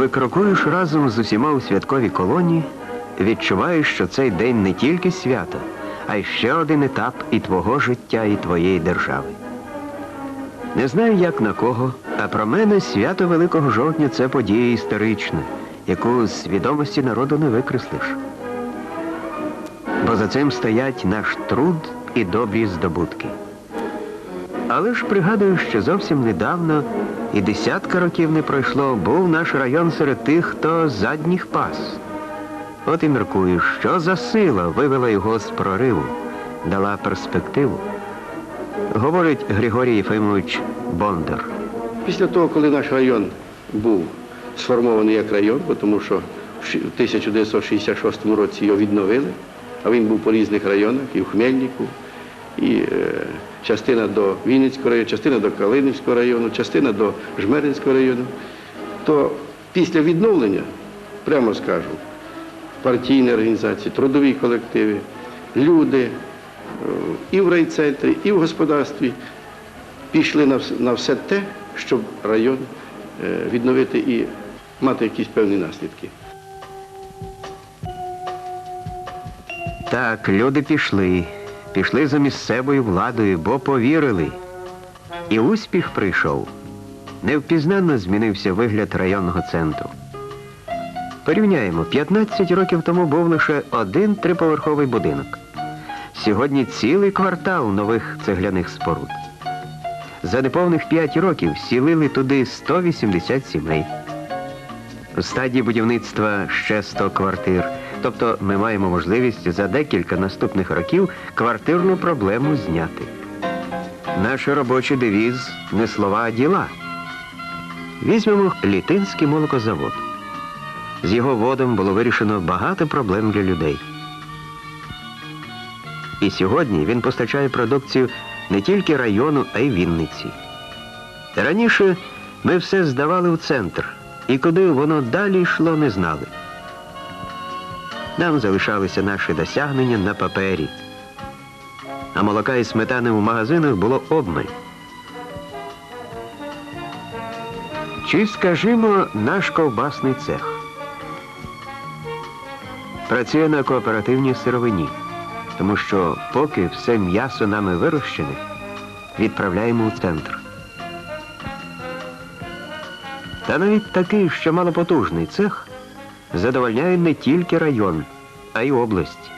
коли крокуєш разом з усіма у святковій колоні, відчуваєш, що цей день не тільки свято, а й ще один етап і твого життя, і твоєї держави. Не знаю, як на кого, а про мене свято Великого жовтня це подія історична, яку з свідомості народу не викреслиш. Бо за цим стоять наш труд і добрі здобутки. Але ж пригадую, що зовсім недавно і десятка років не пройшло, був наш район серед тих, хто задніх пас. От і міркую, що за сила вивела його з прориву, дала перспективу. Говорить Григорій Єфимович Бондар. Після того, коли наш район був сформований як район, тому що в в 1966 році його відновили, а він був по різних районах, і в Хмельнику, і е, частина до Вінницького району, частина до Калинівського району, частина до Жмеринського району, то після відновлення, прямо скажу, партійні організації, трудові колективи, люди е, і в райцентрі, і в господарстві пішли на все те, щоб район е, відновити і мати якісь певні наслідки. Так, люди пішли. Пішли за місцевою владою, бо повірили. І успіх прийшов. Невпізнанно змінився вигляд районного центру. Порівняємо, 15 років тому був лише один триповерховий будинок. Сьогодні цілий квартал нових цегляних споруд. За неповних 5 років сілили туди 180 сімей. У стадії будівництва ще 100 квартир. Тобто ми маємо можливість за декілька наступних років квартирну проблему зняти. Наш робочий девіз не слова, а діла. Візьмемо Літинський молокозавод. З його водом було вирішено багато проблем для людей. І сьогодні він постачає продукцію не тільки району, а й Вінниці. Раніше ми все здавали в центр, і куди воно далі йшло, не знали. Нам залишалися наші досягнення на папері. А молока і сметани в магазинах було обмаль. Чи, скажімо, наш ковбасний цех працює на кооперативній сировині, тому що поки все м'ясо нами вирощене, відправляємо у центр. Та навіть такий, що малопотужний цех, задовольняє не тільки район, а й область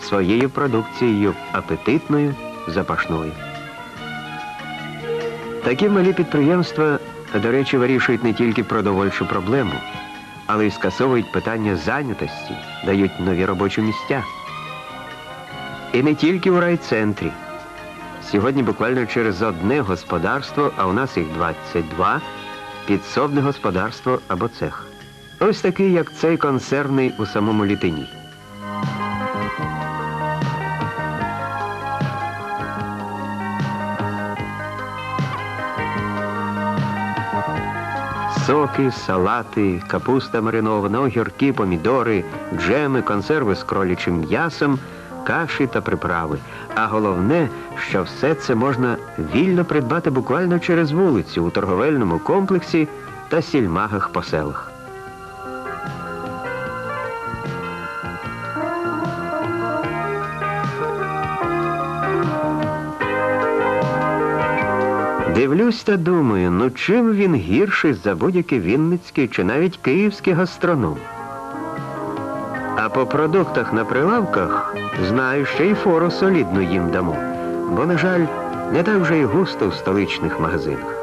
своєю продукцією апетитною, запашною. Такі малі підприємства, до речі, вирішують не тільки продовольчу проблему, але й скасовують питання зайнятості, дають нові робочі місця. І не тільки у райцентрі. Сьогодні буквально через одне господарство, а у нас їх 22, підсобне господарство або цех. Ось такий, як цей консервний у самому літині. Соки, салати, капуста маринована, огірки, помідори, джеми, консерви з кролячим м'ясом, каші та приправи. А головне, що все це можна вільно придбати буквально через вулицю у торговельному комплексі та сільмагах по селах. Дивлюсь та думаю, ну чим він гірший за будь-який вінницький чи навіть київський гастроном. А по продуктах на прилавках знаю, що і фору солідну їм дамо, бо, на жаль, не так вже й густо в столичних магазинах.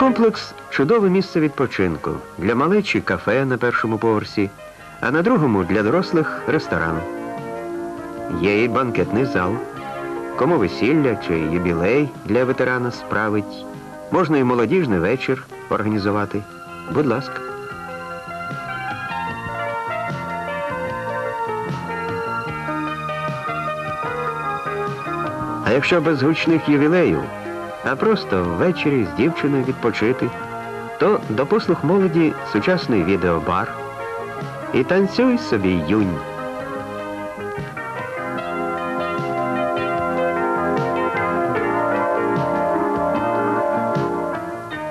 Комплекс чудове місце відпочинку. Для малечі кафе на першому поверсі, а на другому для дорослих ресторан. Є і банкетний зал. Кому весілля чи юбілей для ветерана справить. Можна і молодіжний вечір організувати. Будь ласка. А якщо без гучних ювілеїв, а просто ввечері з дівчиною відпочити, то до послуг молоді сучасний відеобар, і танцюй собі, юнь.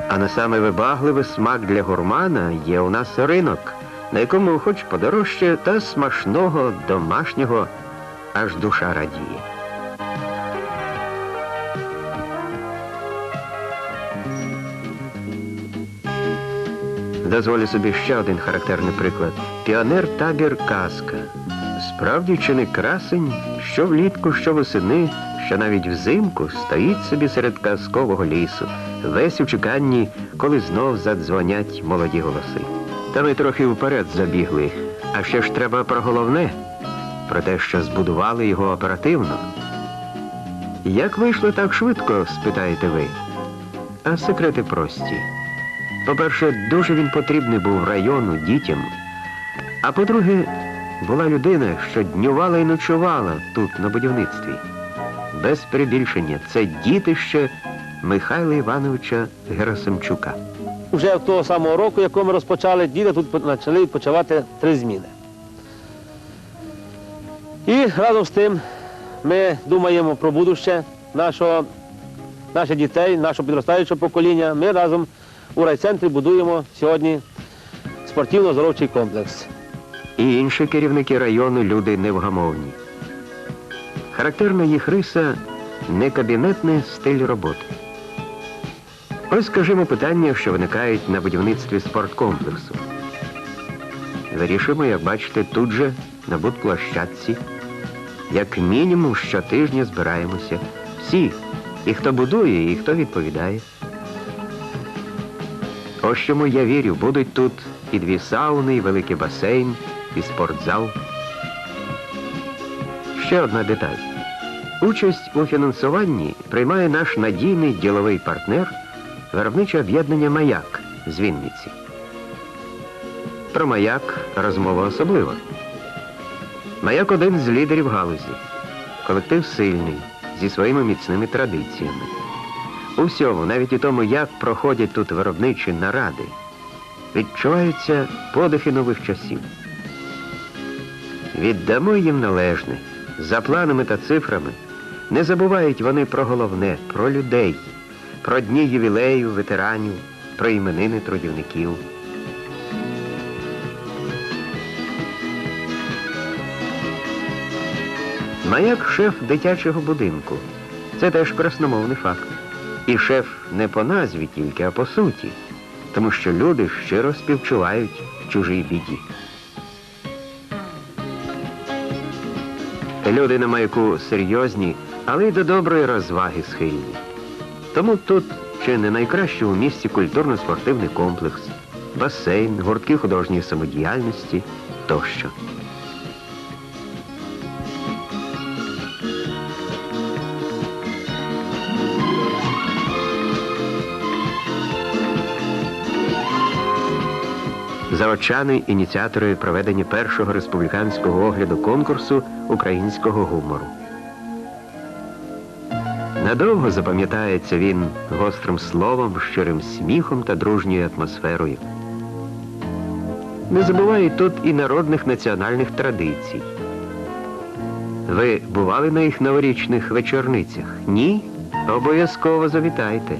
А на саме вибагливий смак для гурмана є у нас ринок, на якому хоч подорожче та смачного домашнього аж душа радіє. Дозволю собі ще один характерний приклад. Піонер-табір Казка. Справді чи не красень, що влітку, що восени, що навіть взимку стоїть собі серед казкового лісу, весь у чеканні, коли знов задзвонять молоді голоси. Та ми трохи вперед забігли. А ще ж треба про головне, про те, що збудували його оперативно. Як вийшло так швидко, спитаєте ви? А секрети прості. По-перше, дуже він потрібний був району дітям. А по-друге, була людина, що днювала і ночувала тут, на будівництві. Без перебільшення, це дітище Михайла Івановича Герасимчука. Вже того самого року, якого ми розпочали, діти тут почали відпочивати три зміни. І разом з тим ми думаємо про будуще нашого, наших дітей, нашого підростаючого покоління. Ми разом у райцентрі будуємо сьогодні спортивно-здоровчий комплекс. І інші керівники району люди невгамовні. Характерна їх риса не кабінетний стиль роботи. Ось скажімо питання, що виникають на будівництві спорткомплексу. Вирішимо, як бачите, тут же на будплощадці. Як мінімум щотижня збираємося. Всі, і хто будує, і хто відповідає. Ось чому я вірю, будуть тут і дві сауни, і великий басейн, і спортзал. Ще одна деталь. Участь у фінансуванні приймає наш надійний діловий партнер виробниче об'єднання Маяк з Вінниці. Про маяк розмова особлива. Маяк один з лідерів галузі. Колектив сильний, зі своїми міцними традиціями. У всьому, навіть у тому, як проходять тут виробничі наради, відчуваються подихи нових часів. Віддамо їм належне, за планами та цифрами. Не забувають вони про головне, про людей, про дні ювілею, ветеранів, про іменини трудівників. Маяк шеф дитячого будинку. Це теж красномовний факт. І шеф не по назві тільки, а по суті, тому що люди щиро співчувають чужій біді. Люди на маяку серйозні, але й до доброї розваги схильні. Тому тут чи не найкраще у місті культурно-спортивний комплекс, басейн, гуртки художньої самодіяльності тощо. Заочани ініціатори проведення першого республіканського огляду конкурсу українського гумору. Надовго запам'ятається він гострим словом, щирим сміхом та дружньою атмосферою. Не забувають тут і народних національних традицій. Ви бували на їх новорічних вечорницях? Ні? Обов'язково завітайте.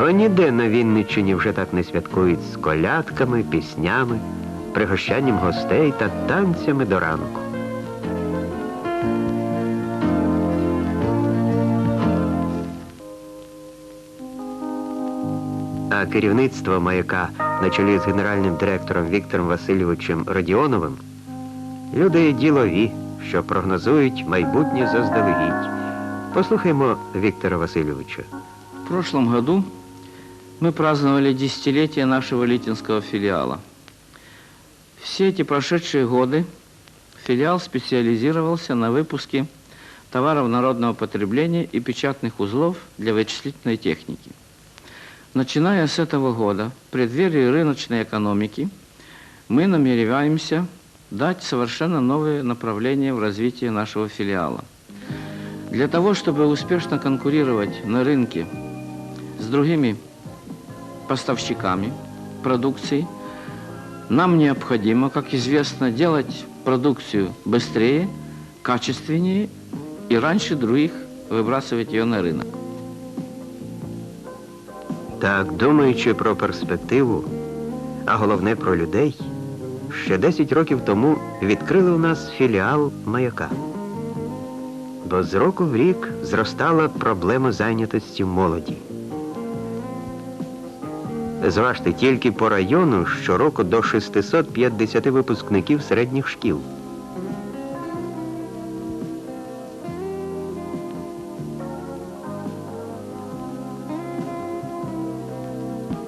Бо ніде на Вінниччині вже так не святкують з колядками, піснями, пригощанням гостей та танцями до ранку. А керівництво маяка на чолі з генеральним директором Віктором Васильовичем Родіоновим люди ділові, що прогнозують майбутнє заздалегідь. Послухаймо Віктора Васильовича. В прошлом году мы праздновали десятилетие нашего литинского филиала. Все эти прошедшие годы филиал специализировался на выпуске товаров народного потребления и печатных узлов для вычислительной техники. Начиная с этого года, в преддверии рыночной экономики, мы намереваемся дать совершенно новые направления в развитии нашего филиала. Для того, чтобы успешно конкурировать на рынке с другими поставщиками продукции, нам необходимо, как известно, делать продукцию быстрее, качественнее и раньше других выбрасывать ее на рынок. Так, думаючи про перспективу, а головне про людей, ще 10 років тому відкрили у нас філіал маяка. Бо з року в рік зростала проблема зайнятості молоді. Зважте, тільки по району щороку до 650 випускників середніх шкіл.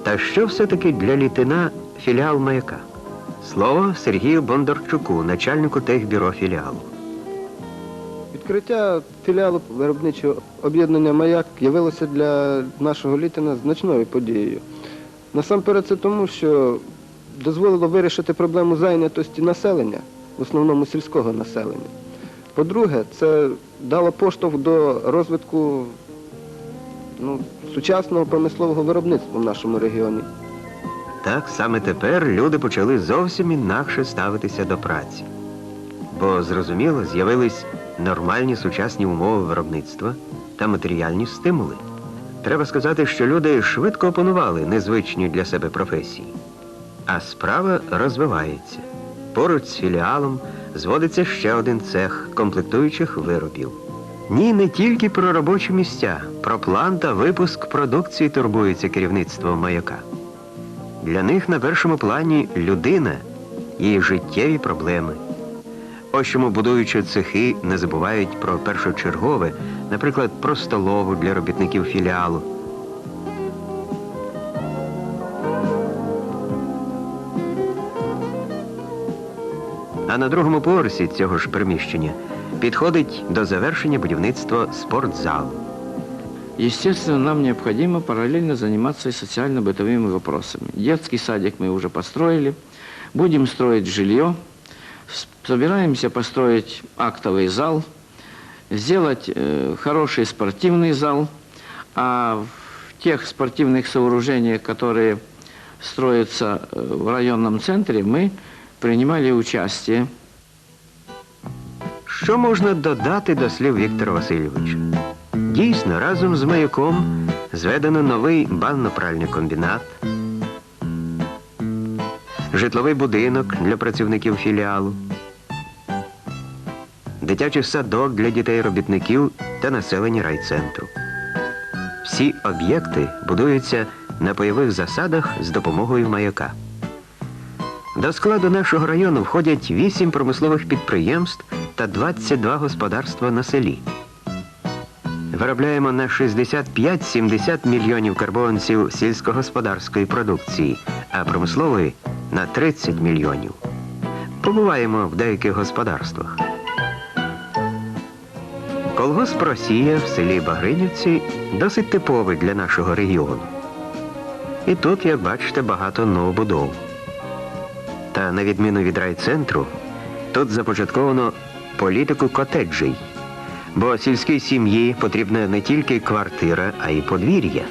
Та що все-таки для літина філіал маяка? Слово Сергію Бондарчуку, начальнику техбюро філіалу. Відкриття філіалу виробничого об'єднання Маяк явилося для нашого літина значною подією. Насамперед це тому, що дозволило вирішити проблему зайнятості населення, в основному сільського населення. По-друге, це дало поштовх до розвитку ну, сучасного промислового виробництва в нашому регіоні. Так саме тепер люди почали зовсім інакше ставитися до праці. Бо, зрозуміло, з'явились нормальні сучасні умови виробництва та матеріальні стимули. Треба сказати, що люди швидко опанували незвичні для себе професії. А справа розвивається. Поруч з філіалом зводиться ще один цех комплектуючих виробів. Ні, не тільки про робочі місця, про план та випуск продукції турбується керівництво маяка. Для них на першому плані людина, її життєві проблеми. Ось чому будуючи цехи, не забувають про першочергове, наприклад, про столову для робітників філіалу. А на другому поверсі цього ж приміщення підходить до завершення будівництва спортзалу. Естественно, нам необходимо параллельно заниматься и социально-бытовыми вопросами. Детский садик мы уже построили, будем строить жилье, с- собираемся построить актовый зал, сделать э, хороший спортивный зал, а в тех спортивных сооружениях, которые строятся э, в районном центре, мы принимали участие. Що можна додати до слів Віктора Васильовича? Дійсно, разом з маяком зведено новий банно-пральний комбінат, житловий будинок для працівників філіалу, Дитячий садок для дітей-робітників та населення райцентру. Всі об'єкти будуються на пайових засадах з допомогою маяка. До складу нашого району входять 8 промислових підприємств та 22 господарства на селі. Виробляємо на 65-70 мільйонів карбованців сільськогосподарської продукції, а промислової на 30 мільйонів. Побуваємо в деяких господарствах. Колгосп Росія в селі Багринівці досить типовий для нашого регіону. І тут, як бачите, багато новобудов. Та на відміну від райцентру, тут започатковано політику котеджей. Бо сільській сім'ї потрібна не тільки квартира, а й подвір'я.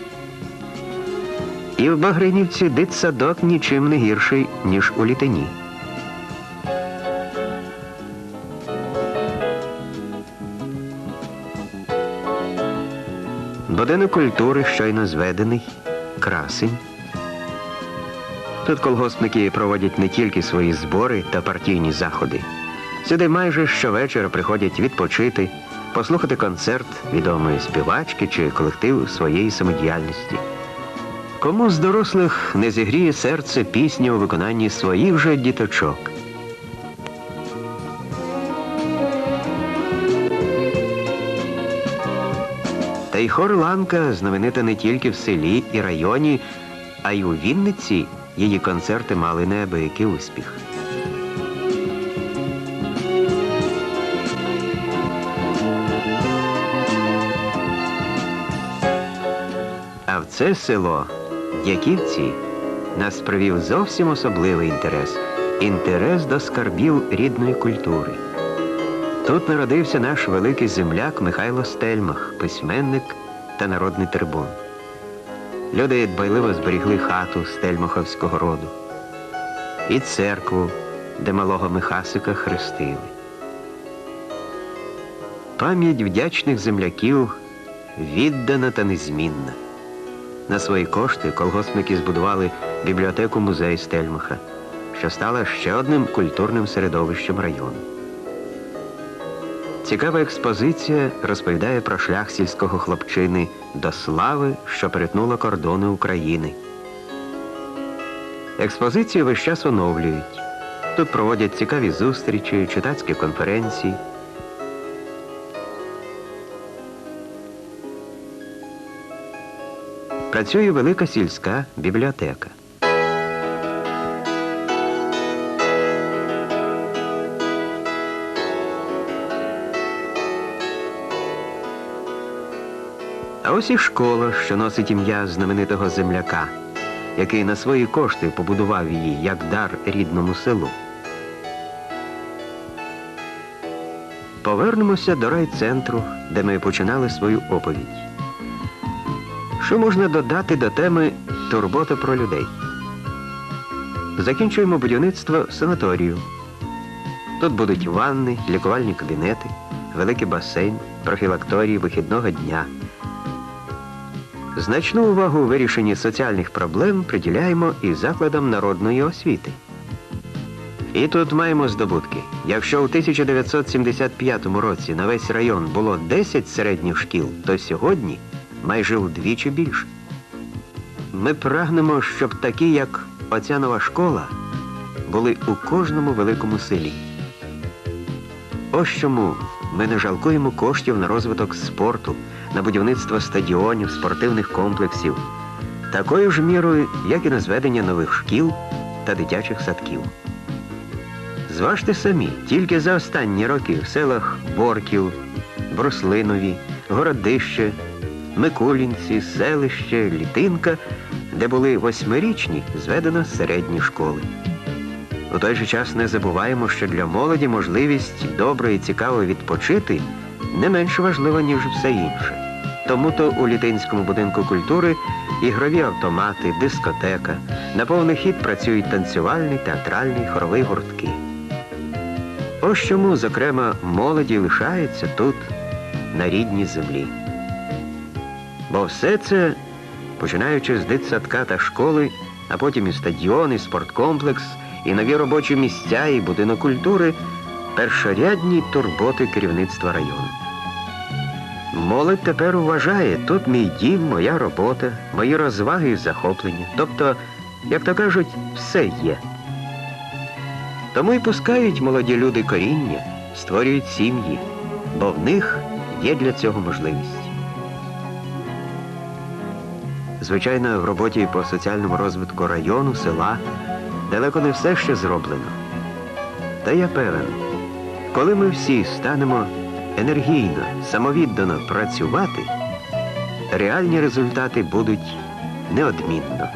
І в Багринівці дитсадок нічим не гірший, ніж у літині. Будинок культури щойно зведений, красень. Тут колгоспники проводять не тільки свої збори та партійні заходи. Сюди майже щовечора приходять відпочити, послухати концерт відомої співачки чи колектив своєї самодіяльності. Кому з дорослих не зігріє серце пісня у виконанні своїх же діточок? Й хор Ланка знаменита не тільки в селі і районі, а й у Вінниці її концерти мали неабиякий успіх. А в це село, Дяківці, нас привів зовсім особливий інтерес інтерес до скарбів рідної культури. Тут народився наш великий земляк Михайло Стельмах, письменник та народний трибун. Люди дбайливо зберігли хату Стельмаховського роду. і церкву, де малого Михасика хрестили. Пам'ять вдячних земляків віддана та незмінна. На свої кошти колгоспники збудували бібліотеку музей Стельмаха, що стала ще одним культурним середовищем району. Цікава експозиція розповідає про шлях сільського хлопчини до слави, що перетнула кордони України. Експозицію весь час оновлюють. Тут проводять цікаві зустрічі, читацькі конференції. Працює велика сільська бібліотека. А ось і школа, що носить ім'я знаменитого земляка, який на свої кошти побудував її як дар рідному селу. Повернемося до райцентру, де ми починали свою оповідь. Що можна додати до теми турбота про людей? Закінчуємо будівництво санаторію. Тут будуть ванни, лікувальні кабінети, великий басейн, профілакторії вихідного дня. Значну увагу у вирішенні соціальних проблем приділяємо і закладам народної освіти. І тут маємо здобутки. Якщо у 1975 році на весь район було 10 середніх шкіл, то сьогодні майже вдвічі більше. Ми прагнемо, щоб такі, як оця нова школа, були у кожному великому селі. Ось чому ми не жалкуємо коштів на розвиток спорту, на будівництво стадіонів, спортивних комплексів, такою ж мірою, як і на зведення нових шкіл та дитячих садків. Зважте самі, тільки за останні роки в селах Борків, Бруслинові, Городище, Микулінці, селище, Літинка, де були восьмирічні, зведено середні школи. У той же час не забуваємо, що для молоді можливість добре і цікаво відпочити не менш важлива, ніж все інше. Тому то у Літинському будинку культури ігрові автомати, дискотека, на повний хід працюють танцювальний, театральний, хоровий гуртки. Ось чому, зокрема, молоді лишається тут, на рідній землі. Бо все це, починаючи з дитсадка та школи, а потім і стадіон, і спорткомплекс, і нові робочі місця, і будинок культури першорядні турботи керівництва району. Молодь тепер вважає, тут мій дім, моя робота, мої розваги і захоплення. Тобто, як то кажуть, все є. Тому і пускають молоді люди коріння, створюють сім'ї, бо в них є для цього можливість. Звичайно, в роботі по соціальному розвитку району, села далеко не все ще зроблено. Та я певен, коли ми всі станемо енергійно, самовіддано працювати, реальні результати будуть неодмінно.